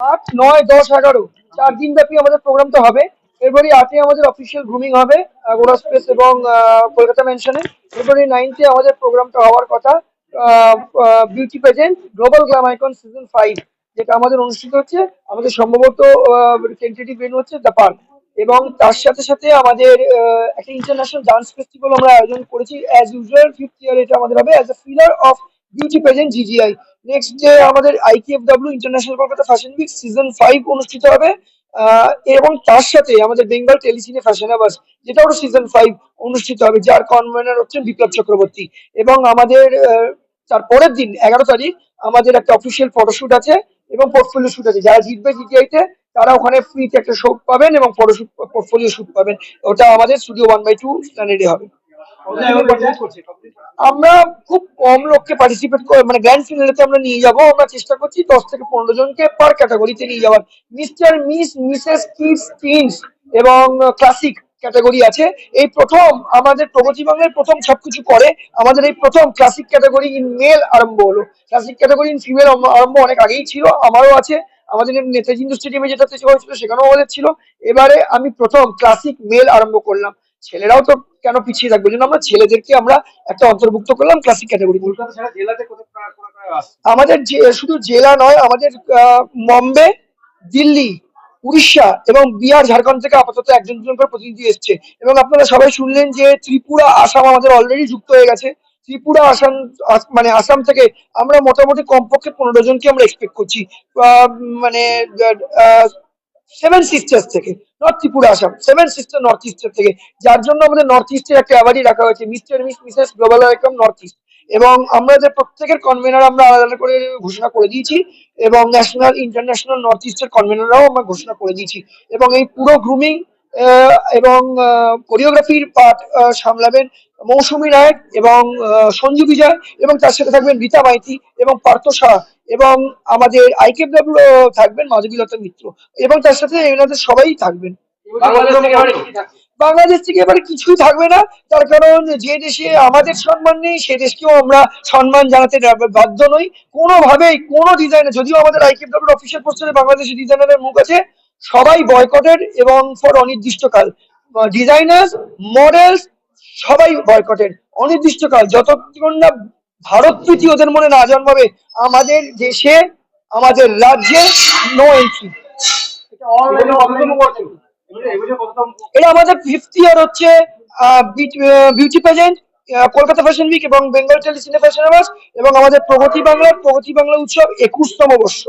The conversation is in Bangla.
আট, নয়, দশ, এগারো। চার দিন ব্যাপী আমাদের প্রোগ্রামটা হবে। ফেব্রুয়ারি আটে আমাদের অফিসিয়াল গ্রুমিং হবে গোড়া স্পেস এবং কলকাতা মেনশনে ফেব্রুয়ারি নাইনথে আমাদের প্রোগ্রামটা হওয়ার কথা beauty pageant global glam icon season five যেটা আমাদের অনুষ্ঠিত হচ্ছে। আমাদের সম্ভবত টেন্টেটিভ ভেন্যু হচ্ছে দ্য পার্ক এবং তার সাথে সাথে আমাদের একটা ইন্টারন্যাশনাল ডান্স ফেস্টিভ্যাল আমরা আয়োজন করেছি অ্যাজ ইউজুয়াল ফিফথ ইয়ার এটা আমাদের হবে as a pillar of beauty pageant GGI next যে আমাদের IKFW international Kolkata fashion week season five অনুষ্ঠিত হবে এবং তার সাথে আমাদের বেঙ্গল টেলিসিনে ফ্যাশন আওয়ার্স যেটা ওর সিজন ফাইভ অনুষ্ঠিত হবে যার কনভেনার হচ্ছেন বিপ্লব চক্রবর্তী। এবং আমাদের আহ, তার পরের দিন এগারো তারিখ আমাদের একটা অফিসিয়াল ফটোশুট আছে এবং পোর্টফোলিও শুট আছে। যারা জিতবে জিটিআইতে তারা ওখানে ফ্রিতে একটা শুট পাবেন এবং ফটোশুট পোর্টফোলিও শুট পাবেন। ওটা আমাদের স্টুডিও ওয়ান বাই টু স্ট্যান্ডার্ডে হবে। আমরা খুব কম লোককে পার্টিসিপেট করে মানে গ্র্যান্ড ফিনালেতে আমরা নিয়ে যাব। আমরা চেষ্টা করছি দশ থেকে পনেরো জনকে পার ক্যাটাগরিতে নিয়ে যাওয়ার। Mister, miss, missus, kids, teens এবং ক্লাসিক ক্যাটাগরি আছে। এই প্রথম আমাদের প্রগতি বাংলার প্রথম সবকিছু করে। আমাদের এই প্রথম ক্লাসিক ক্যাটাগরি ইন মেল আরম্ভ হলো। ক্লাসিক ক্যাটাগরি ইন ফিমেল আরম্ভ অনেক আগেই ছিল, আমারও আছে। আমাদের নেতাজি ইন্দু স্টেডিয়ামে যেটাতে হয়েছিল সেখানেও আমাদের ছিল। এবারে আমি প্রথম ক্লাসিক মেল আরম্ভ করলাম। ছেলেরাও তো কেন পিছিয়ে থাকবে? জন্য আমরা ছেলেদেরকে আমরা একটা অন্তর্ভুক্ত করলাম ক্লাসিক ক্যাটাগরি আমাদের যে শুধু জেলা নয় আমাদের বম্বে দিল্লি উড়িষ্যা এবং বিহার ঝাড়খণ্ড থেকে আপাতত একজন দুজন করে প্রতিনিধি এসছে। এবং আপনারা সবাই শুনলেন যে ত্রিপুরা আসাম আমাদের অলরেডি যুক্ত হয়ে গেছে। ত্রিপুরা আসাম আস- মানে আসাম থেকে আমরা মোটামুটি কমপক্ষে পনেরো জনকে আমরা এক্সপেক্ট করছি। আহ, মানে সেভেন সিস্টার্স থেকে north Tripura Assam seven sister north ইস্টের থেকে, যার জন্য আমাদের নর্থ ইস্টের একটা অ্যাওয়ার্ডই রাখা হয়েছে mister miss mrs global welcome north east এবং আমরা যে প্রত্যেকের কনভেনার আমরা আলাদা আলাদা করে ঘোষণা করে দিয়েছি, এবং ন্যাশনাল ইন্টারন্যাশনাল নর্থ ইস্টের কনভেনাররাও আমরা ঘোষণা করে দিয়েছি। এবং এই পুরো গ্রুমিং এবং কোরিওগ্রাফির পার্ট সামলাবেন মৌসুমী নায়ক এবং সঞ্জু বিজয় এবং তার সাথে থাকবেন রীতা মাইতি এবং পার্থ শাহ এবং আমাদের আইকেডব্লিউ থাকবেন মাধবীলতা মিত্র এবং তার সাথে এনাদের সবাই থাকবেন। বাংলাদেশ থেকে এবারে কিছুই থাকবে না তার কারণ যে দেশে আমাদের সম্মান নেই সে দেশকেও আমরা সম্মান জানাতে বাধ্য নই। কোনোভাবেই কোনো ডিজাইনার যদিও আমাদের আইকেডব্লিউ অফিসিয়াল পোস্টারে বাংলাদেশি ডিজাইনারের মুখ আছে সবাই বয়কটেড এবং ফর অনির্দিষ্টকাল। ডিজাইনার্স মডেলস সবাই বয়কটেড অনির্দিষ্টকাল যতক্ষণ না ভারত প্রীতি ওদের মনে না জন্মাবে আমাদের দেশে আমাদের রাজ্যে নো এন্ট্রি এটা আমাদের ফিফথ ইয়ার হচ্ছে beauty pageant Kolkata fashion week এবং বেঙ্গল টেলিসিনে ফ্যাশন আওয়ার্স এবং আমাদের প্রগতি বাংলার প্রগতি বাংলা উৎসব একুশতম বর্ষ।